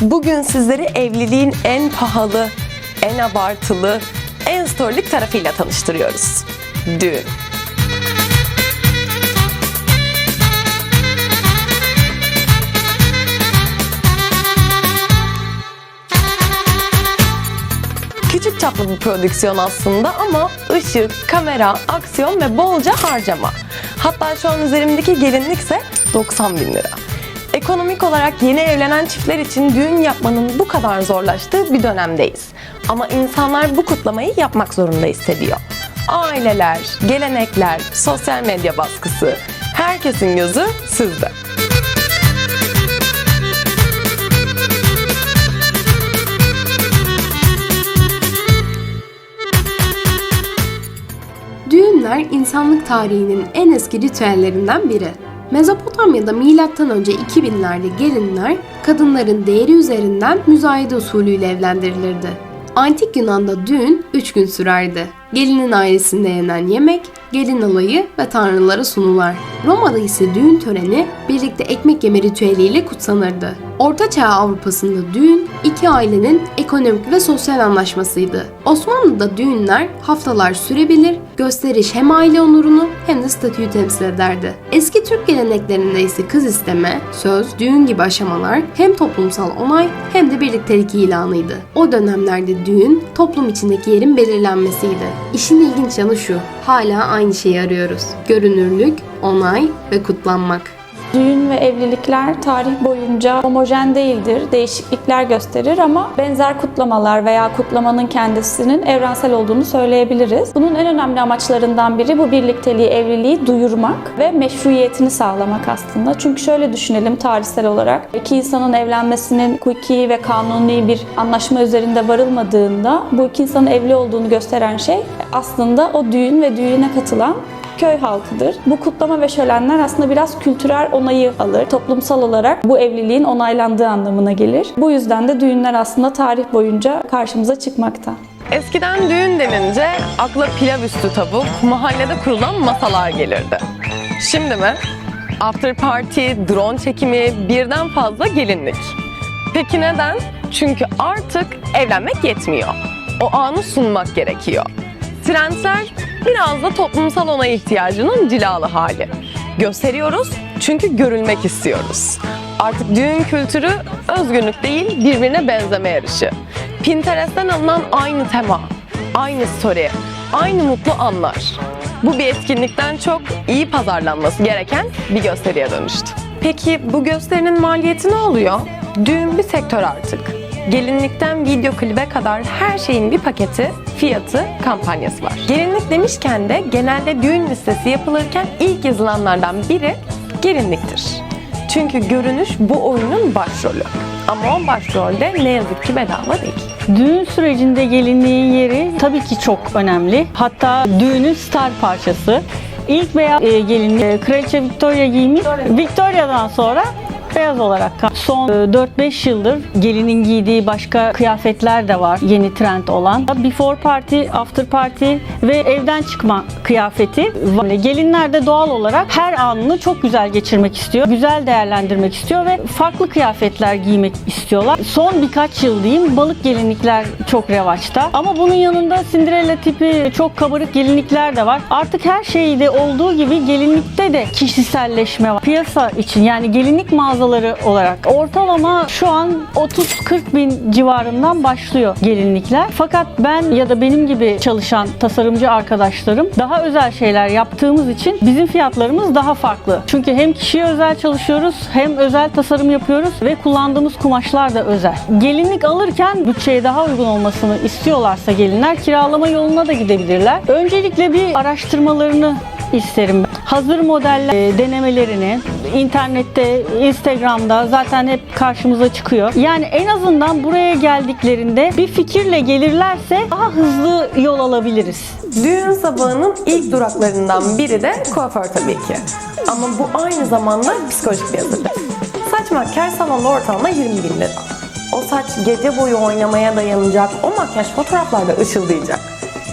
Bugün sizleri evliliğin en pahalı, en abartılı, en storylik tarafıyla tanıştırıyoruz. Düğün. Küçük çaplı bir prodüksiyon aslında ama ışık, kamera, aksiyon ve bolca harcama. Hatta şu an üzerimdeki gelinlikse 90 bin lira. Ekonomik olarak yeni evlenen çiftler için düğün yapmanın bu kadar zorlaştığı bir dönemdeyiz. Ama insanlar bu kutlamayı yapmak zorunda hissediyor. Aileler, gelenekler, sosyal medya baskısı, herkesin gözü sizde. Düğünler insanlık tarihinin en eski ritüellerinden biri. Mezopotamya'da M.Ö. 2000'lerde gelinler kadınların değeri üzerinden müzayede usulüyle evlendirilirdi. Antik Yunan'da düğün 3 gün sürerdi. Gelinin ailesinde yenen yemek, gelin alayı ve tanrılara sunular. Roma'da ise düğün töreni birlikte ekmek yeme ritüeliyle kutsanırdı. Ortaçağ Avrupa'sında düğün iki ailenin ekonomik ve sosyal anlaşmasıydı. Osmanlı'da düğünler haftalar sürebilir, gösteriş hem aile onurunu hem de statüyü temsil ederdi. Eski Türk geleneklerinde ise kız isteme, söz, düğün gibi aşamalar hem toplumsal onay hem de birliktelik ilanıydı. O dönemlerde düğün toplum içindeki yerin belirlenmesiydi. İşin ilginç yanı şu, hala aynı şeyi arıyoruz. Görünürlük, onay ve kutlanmak. Düğün ve evlilikler tarih boyunca homojen değildir, değişiklikler gösterir ama benzer kutlamalar veya kutlamanın kendisinin evrensel olduğunu söyleyebiliriz. Bunun en önemli amaçlarından biri bu birlikteliği, evliliği duyurmak ve meşruiyetini sağlamak aslında. Çünkü şöyle düşünelim tarihsel olarak, iki insanın evlenmesinin hukuki ve kanuni bir anlaşma üzerinde varılmadığında bu iki insanın evli olduğunu gösteren şey aslında o düğün ve düğüne katılan köy halkıdır. Bu kutlama ve şölenler aslında biraz kültürel onayı alır. Toplumsal olarak bu evliliğin onaylandığı anlamına gelir. Bu yüzden de düğünler aslında tarih boyunca karşımıza çıkmakta. Eskiden düğün denince akla pilav üstü tavuk, mahallede kurulan masalar gelirdi. Şimdi mi? After party, drone çekimi, birden fazla gelinlik. Peki neden? Çünkü artık evlenmek yetmiyor. O anı sunmak gerekiyor. Trendler biraz da toplumsal onay ihtiyacının cilalı hali. Gösteriyoruz çünkü görülmek istiyoruz. Artık düğün kültürü özgünlük değil birbirine benzeme yarışı. Pinterest'ten alınan aynı tema, aynı story, aynı mutlu anlar. Bu bir etkinlikten çok iyi pazarlanması gereken bir gösteriye dönüştü. Peki bu gösterinin maliyeti ne oluyor? Düğün bir sektör artık. Gelinlikten video klibe kadar her şeyin bir paketi, fiyatı, kampanyası var. Gelinlik demişken de genelde düğün listesi yapılırken ilk yazılanlardan biri gelinliktir. Çünkü görünüş bu oyunun başrolü. Ama o başrolde ne yazık ki bedava değil. Düğün sürecinde gelinliğin yeri tabii ki çok önemli. Hatta düğünün star parçası. İlk beyaz e, gelinlik e, Kraliçe Victoria giymiş. Victoria'dan sonra beyaz olarak son e, 4-5 yıldır gelinin giydiği başka kıyafetler de var yeni trend olan. Before party, after party ve evden çıkma kıyafeti. Gelinler de doğal olarak her anını çok güzel geçirmek istiyor. Güzel değerlendirmek istiyor ve farklı kıyafetler giymek istiyorlar. Son birkaç yıl diyeyim balık gelinlikler çok revaçta. Ama bunun yanında Cinderella tipi çok kabarık gelinlikler de var. Artık her şeyde olduğu gibi gelinlikte de kişiselleşme var. Piyasa için yani gelinlik mağazaları olarak ortalama şu an 30-40 bin civarından başlıyor gelinlikler. Fakat ben ya da benim gibi çalışan tasarımcı arkadaşlarım daha özel şeyler yaptığımız için bizim fiyatlarımız daha farklı. Çünkü hem kişiye özel çalışıyoruz hem özel tasarım yapıyoruz ve kullandığımız kumaşlar da özel. Gelinlik alırken bütçeye daha uygun olmasını istiyorlarsa gelinler kiralama yoluna da gidebilirler. Öncelikle bir araştırmalarını isterim. Hazır modeller e, denemelerini internette, Instagram'da zaten hep karşımıza çıkıyor. Yani en azından buraya geldiklerinde bir fikirle gelirlerse daha hızlı yol alabiliriz. Düğün sabahının ilk duraklarından biri de kuaför tabii ki. Ama bu aynı zamanda psikolojik bir hazırlık. Saç makyaj salonda ortalama 20 bin lira. O saç gece boyu oynamaya dayanacak, o makyaj fotoğraflarda ışıldayacak.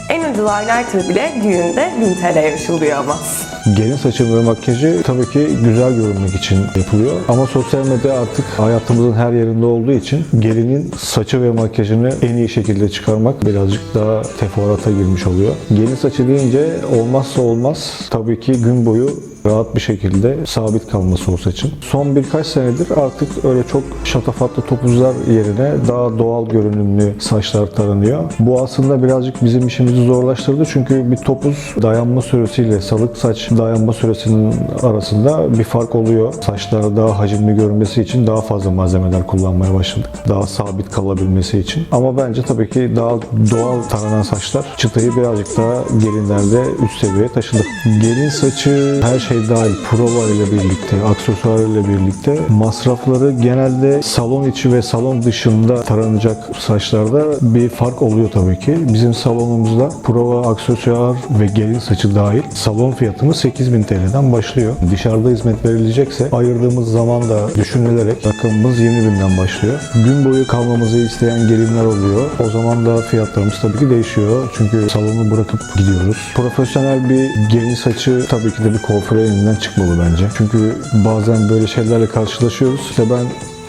En ucuz highlighter bile düğünde 1000 TL'ye ışıldıyor ama. Gelin saçı ve makyajı tabii ki güzel görünmek için yapılıyor. Ama sosyal medya artık hayatımızın her yerinde olduğu için gelinin saçı ve makyajını en iyi şekilde çıkarmak birazcık daha teferruata girmiş oluyor. Gelin saçı deyince olmazsa olmaz tabii ki gün boyu rahat bir şekilde sabit kalması o saçın. Son birkaç senedir artık öyle çok şatafatlı topuzlar yerine daha doğal görünümlü saçlar taranıyor. Bu aslında birazcık bizim işimizi zorlaştırdı çünkü bir topuz dayanma süresiyle salık saç dayanma süresinin arasında bir fark oluyor. Saçlara daha hacimli görünmesi için daha fazla malzemeler kullanmaya başladık. Daha sabit kalabilmesi için. Ama bence tabii ki daha doğal taranan saçlar çıtayı birazcık daha gelinlerde üst seviyeye taşıdı. Gelin saçı her şey dahil prova ile birlikte, aksesuar ile birlikte masrafları genelde salon içi ve salon dışında taranacak saçlarda bir fark oluyor tabii ki. Bizim salonumuzda prova, aksesuar ve gelin saçı dahil salon fiyatımız 8000 TL'den başlıyor. Dışarıda hizmet verilecekse ayırdığımız zaman da düşünülerek rakamımız 20 binden başlıyor. Gün boyu kalmamızı isteyen gelinler oluyor. O zaman da fiyatlarımız tabii ki değişiyor. Çünkü salonu bırakıp gidiyoruz. Profesyonel bir gelin saçı tabii ki de bir kuaföre elinden çıkmalı bence. Çünkü bazen böyle şeylerle karşılaşıyoruz. İşte ben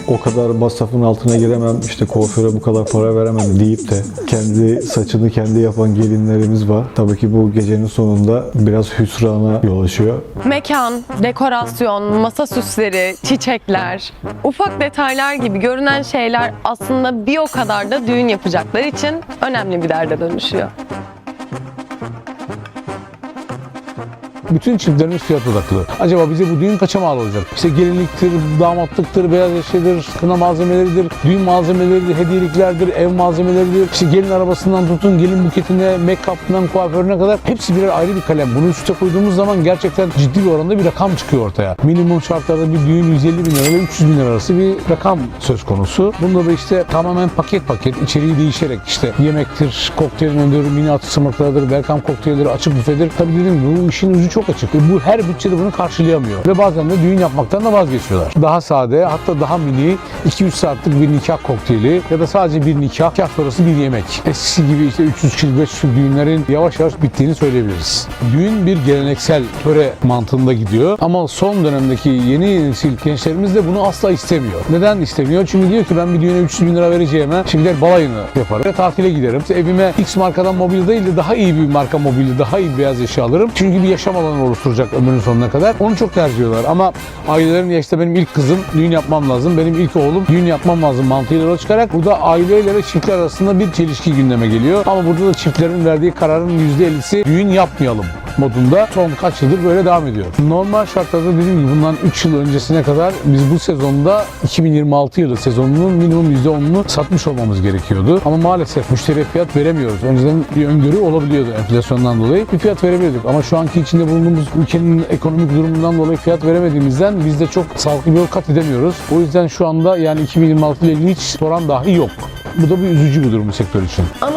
o kadar masrafın altına giremem, işte kuaföre bu kadar para veremem deyip de kendi saçını kendi yapan gelinlerimiz var. Tabii ki bu gecenin sonunda biraz hüsrana yol açıyor. Mekan, dekorasyon, masa süsleri, çiçekler, ufak detaylar gibi görünen şeyler aslında bir o kadar da düğün yapacaklar için önemli bir derde dönüşüyor. Bütün çiftlerimiz fiyat odaklı. Acaba bize bu düğün kaça mal olacak? İşte gelinliktir, damatlıktır, beyaz eşyadır, kına malzemeleridir, düğün malzemeleridir, hediyeliklerdir, ev malzemeleridir. İşte gelin arabasından tutun, gelin buketine, make-up'ından kuaförüne kadar hepsi birer ayrı bir kalem. Bunu üste koyduğumuz zaman gerçekten ciddi bir oranda bir rakam çıkıyor ortaya. Minimum şartlarda bir düğün 150 bin lira ile 300 bin lira arası bir rakam söz konusu. Bunda da işte tamamen paket paket içeriği değişerek işte yemektir, kokteylin öndürü, mini atıştırmalıklardır, welcome kokteylleri, açık büfedir. Tabii dedim bu işin ucu çok açık. Bu her bütçede bunu karşılayamıyor. Ve bazen de düğün yapmaktan da vazgeçiyorlar. Daha sade hatta daha mini 2-3 saatlik bir nikah kokteyli ya da sadece bir nikah, nikah sonrası bir yemek. Eskisi gibi işte 300 kişi 500 kişi düğünlerin yavaş yavaş bittiğini söyleyebiliriz. Düğün bir geleneksel töre mantığında gidiyor ama son dönemdeki yeni nesil gençlerimiz de bunu asla istemiyor. Neden istemiyor? Çünkü diyor ki ben bir düğüne 300 bin lira vereceğime şimdi gider balayını yaparım ve tatile giderim. İşte evime X markadan mobilya değil de daha iyi bir marka mobilya, daha iyi bir beyaz eşya alırım. Çünkü bir yaşam alanı oluşturacak ömrünün sonuna kadar. Onu çok tercih ediyorlar ama ailelerin ya işte benim ilk kızım düğün yapmam lazım, benim ilk oğlum düğün yapmam lazım mantığıyla yola çıkarak burada aileyle ve çiftler arasında bir çelişki gündeme geliyor. Ama burada da çiftlerin verdiği kararın %50'si düğün yapmayalım modunda son kaç yıldır böyle devam ediyor. Normal şartlarda dediğim gibi bundan 3 yıl öncesine kadar biz bu sezonda 2026 yılı sezonunun minimum %10'unu satmış olmamız gerekiyordu. Ama maalesef müşteriye fiyat veremiyoruz. Önceden bir öngörü olabiliyordu enflasyondan dolayı. Bir fiyat verebiliyorduk ama şu anki içinde bulunduğumuz ülkenin ekonomik durumundan dolayı fiyat veremediğimizden biz de çok sağlıklı bir yol kat edemiyoruz. O yüzden şu anda yani 2026 ile ilgili hiç soran dahi yok. Bu da bir üzücü bir durum sektör için. Anıların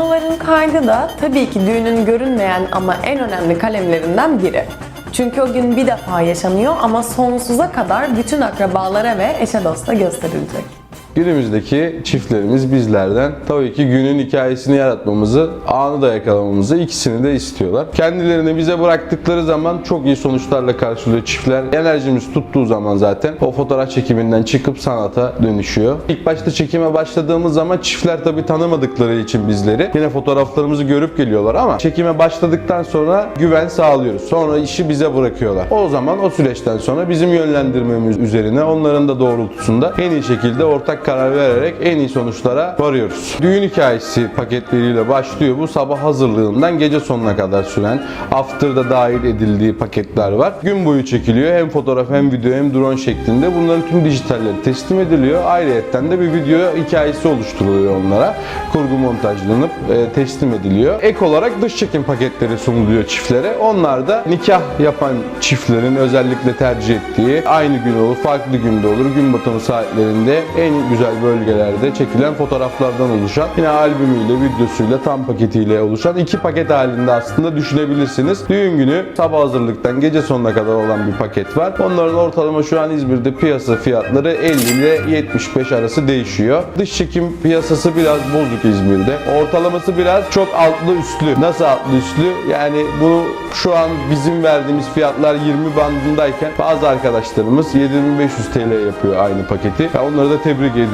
kaydı da tabii ki düğünün görünmeyen ama en önemli kalemlerinden biri. Çünkü o gün bir defa yaşanıyor ama sonsuza kadar bütün akrabalara ve eşe dosta gösterilecek. Günümüzdeki çiftlerimiz bizlerden tabii ki günün hikayesini yaratmamızı, anı da yakalamamızı ikisini de istiyorlar. Kendilerini bize bıraktıkları zaman çok iyi sonuçlarla karşılıyor çiftler. Enerjimiz tuttuğu zaman zaten o fotoğraf çekiminden çıkıp sanata dönüşüyor. İlk başta çekime başladığımız zaman çiftler tabii tanımadıkları için bizleri yine fotoğraflarımızı görüp geliyorlar ama çekime başladıktan sonra güven sağlıyoruz. Sonra işi bize bırakıyorlar. O zaman o süreçten sonra bizim yönlendirmemiz üzerine onların da doğrultusunda en iyi şekilde ortak karar vererek en iyi sonuçlara varıyoruz. Düğün hikayesi paketleriyle başlıyor. Bu sabah hazırlığından gece sonuna kadar süren after'da dahil edildiği paketler var. Gün boyu çekiliyor. Hem fotoğraf hem video hem drone şeklinde. Bunların tüm dijitalleri teslim ediliyor. Ayrıyetten de bir video hikayesi oluşturuluyor onlara. Kurgu montajlanıp e, teslim ediliyor. Ek olarak dış çekim paketleri sunuluyor çiftlere. Onlar da nikah yapan çiftlerin özellikle tercih ettiği aynı gün olur, farklı günde olur, gün batımı saatlerinde en güzel güzel bölgelerde çekilen fotoğraflardan oluşan yine albümüyle, videosuyla, tam paketiyle oluşan iki paket halinde aslında düşünebilirsiniz. Düğün günü sabah hazırlıktan gece sonuna kadar olan bir paket var. Onların ortalama şu an İzmir'de piyasa fiyatları 50 ile 75 arası değişiyor. Dış çekim piyasası biraz bozuk İzmir'de. Ortalaması biraz çok altlı üstlü. Nasıl altlı üstlü? Yani bunu şu an bizim verdiğimiz fiyatlar 20 bandındayken bazı arkadaşlarımız 7500 TL yapıyor aynı paketi. Ya onları da tebrik ediyorum.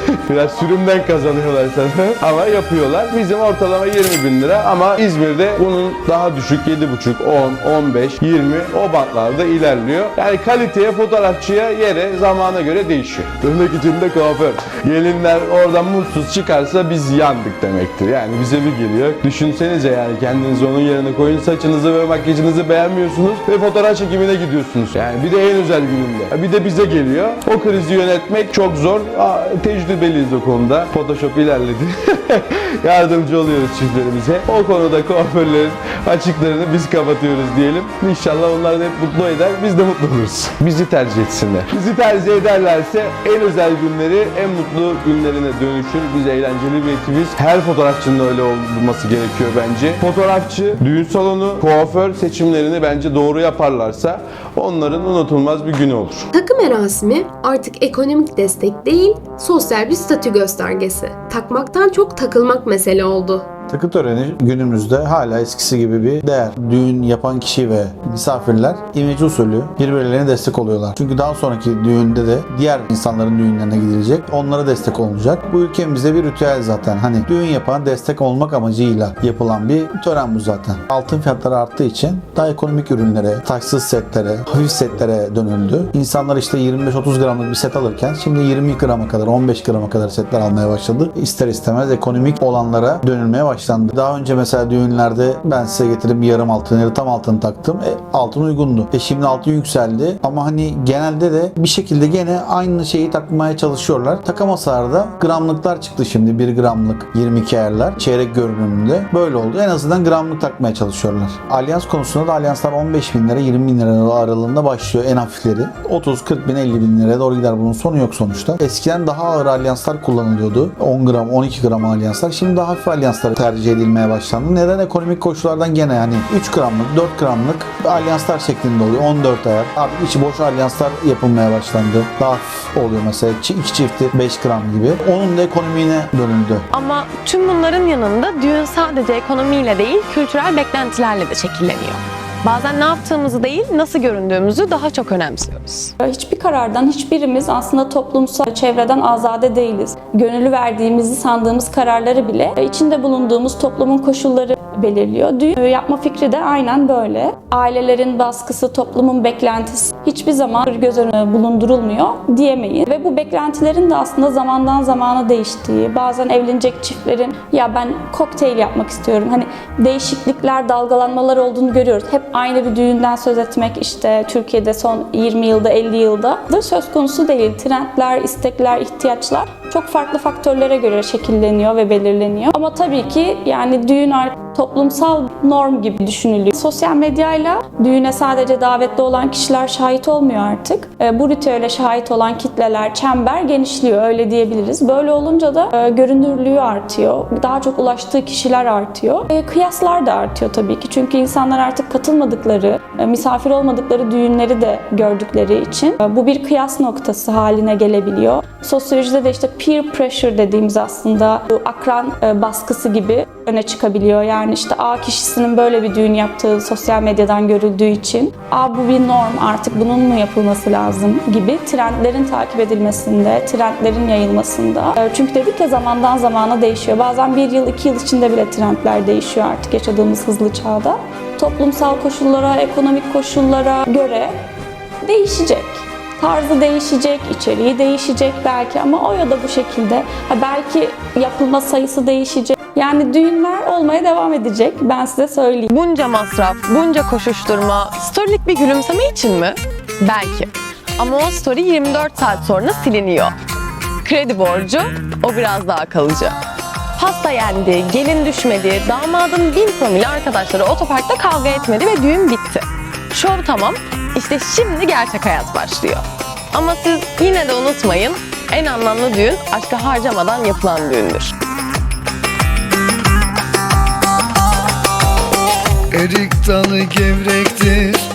biraz sürümden kazanıyorlar sana ama yapıyorlar. Bizim ortalama 20 bin lira ama İzmir'de bunun daha düşük 7,5, 10, 15, 20 o bantlarda ilerliyor. Yani kaliteye, fotoğrafçıya, yere, zamana göre değişiyor. Tırnak içinde kuaför. Gelinler oradan mutsuz çıkarsa biz yandık demektir. Yani bize bir geliyor. Düşünsenize yani kendinizi onun yerine koyun. Saçınızı ve makyajınızı beğenmiyorsunuz ve fotoğraf çekimine gidiyorsunuz. Yani bir de en özel gününde. Bir de bize geliyor. O krizi yönetmek çok zor. Aa, tecrübeliyiz o konuda. Photoshop ilerledi. Yardımcı oluyoruz çiftlerimize. O konuda kuaförlerin açıklarını biz kapatıyoruz diyelim. İnşallah onlar da hep mutlu eder. Biz de mutlu oluruz. Bizi tercih etsinler. Bizi tercih ederlerse en özel günleri en mutlu günlerine dönüşür. Biz eğlenceli bir ekibiz. Her fotoğrafçının öyle olması gerekiyor bence. Fotoğrafçı, düğün salonu, kuaför seçimlerini bence doğru yaparlarsa onların unutulmaz bir günü olur. Takı merasimi artık ekonomik destek değil, sosyal bir statü göstergesi. Takmaktan çok takılmak mesele oldu. Takı töreni günümüzde hala eskisi gibi bir değer. Düğün yapan kişi ve misafirler imece usulü birbirlerine destek oluyorlar. Çünkü daha sonraki düğünde de diğer insanların düğünlerine gidilecek. Onlara destek olunacak. Bu ülkemizde bir ritüel zaten. Hani düğün yapan destek olmak amacıyla yapılan bir tören bu zaten. Altın fiyatları arttığı için daha ekonomik ürünlere, taşsız setlere, hafif setlere dönüldü. İnsanlar işte 25-30 gramlık bir set alırken şimdi 20 grama kadar, 15 grama kadar setler almaya başladı. İster istemez ekonomik olanlara dönülmeye başlandı. Daha önce mesela düğünlerde ben size getirip yarım altın ya tam altın taktım. E, altın uygundu. E şimdi altın yükseldi ama hani genelde de bir şekilde gene aynı şeyi takmaya çalışıyorlar. Takamasalar da gramlıklar çıktı şimdi. 1 gramlık 22 ayarlar. Çeyrek görünümünde. Böyle oldu. En azından gramlık takmaya çalışıyorlar. Alyans konusunda da alyanslar 15 bin lira 20 bin lira aralığında başlıyor en hafifleri. 30, 40 bin, 50 bin liraya doğru gider. Bunun sonu yok sonuçta. Eskiden daha ağır alyanslar kullanılıyordu. 10 gram, 12 gram alyanslar. Şimdi daha hafif alyanslar tercih edilmeye başlandı. Neden? Ekonomik koşullardan gene yani 3 gramlık, 4 gramlık alyanslar şeklinde oluyor. 14 ayar. Artık içi boş alyanslar yapılmaya başlandı. Daha oluyor mesela. İki çifti 5 gram gibi. Onun da ekonomiğine dönüldü. Ama tüm bunların yanında düğün sadece ekonomiyle değil, kültürel beklentilerle de şekilleniyor. Bazen ne yaptığımızı değil, nasıl göründüğümüzü daha çok önemsiyoruz. Hiçbir karardan hiçbirimiz aslında toplumsal çevreden azade değiliz. Gönüllü verdiğimizi sandığımız kararları bile içinde bulunduğumuz toplumun koşulları belirliyor. Düğün yapma fikri de aynen böyle. Ailelerin baskısı, toplumun beklentisi hiçbir zaman göz önüne bulundurulmuyor diyemeyiz. Ve bu beklentilerin de aslında zamandan zamana değiştiği, bazen evlenecek çiftlerin ya ben kokteyl yapmak istiyorum. Hani değişiklikler, dalgalanmalar olduğunu görüyoruz. Hep aynı bir düğünden söz etmek işte Türkiye'de son 20 yılda, 50 yılda da söz konusu değil. Trendler, istekler, ihtiyaçlar çok farklı faktörlere göre şekilleniyor ve belirleniyor. Ama tabii ki yani düğün artık toplumsal norm gibi düşünülüyor. Sosyal medyayla düğüne sadece davetli olan kişiler şahit olmuyor artık. E, Bu ritüele şahit olan kitleler, çember genişliyor öyle diyebiliriz. Böyle olunca da e, görünürlüğü artıyor. Daha çok ulaştığı kişiler artıyor. E, Kıyaslar da artıyor tabii ki. Çünkü insanlar artık katılmadıkları, misafir olmadıkları düğünleri de gördükleri için bu bir kıyas noktası haline gelebiliyor. Sosyolojide de işte peer pressure dediğimiz aslında bu akran e, baskısı gibi öne çıkabiliyor. Yani işte A kişisinin böyle bir düğün yaptığı sosyal medyadan görüldüğü için A bu bir norm artık bunun mu yapılması lazım gibi trendlerin takip edilmesinde, trendlerin yayılmasında. E, Çünkü dedik ya zamandan zamana değişiyor. Bazen bir yıl, iki yıl içinde bile trendler değişiyor artık yaşadığımız hızlı çağda. Toplumsal koşullara, ekonomik koşullara göre değişecek. Tarzı değişecek, içeriği değişecek belki ama o ya da bu şekilde. Ha belki yapılma sayısı değişecek. Yani düğünler olmaya devam edecek. Ben size söyleyeyim. Bunca masraf, bunca koşuşturma, storylik bir gülümseme için mi? Belki. Ama o story 24 saat sonra siliniyor. Kredi borcu, o biraz daha kalıcı. Pasta yendi, gelin düşmedi, damadın bin promil arkadaşları otoparkta kavga etmedi ve düğün bitti. Şov tamam, işte şimdi gerçek hayat başlıyor. Ama siz yine de unutmayın, En anlamlı düğün aşka harcamadan yapılan düğündür. Erik dalı gevrektir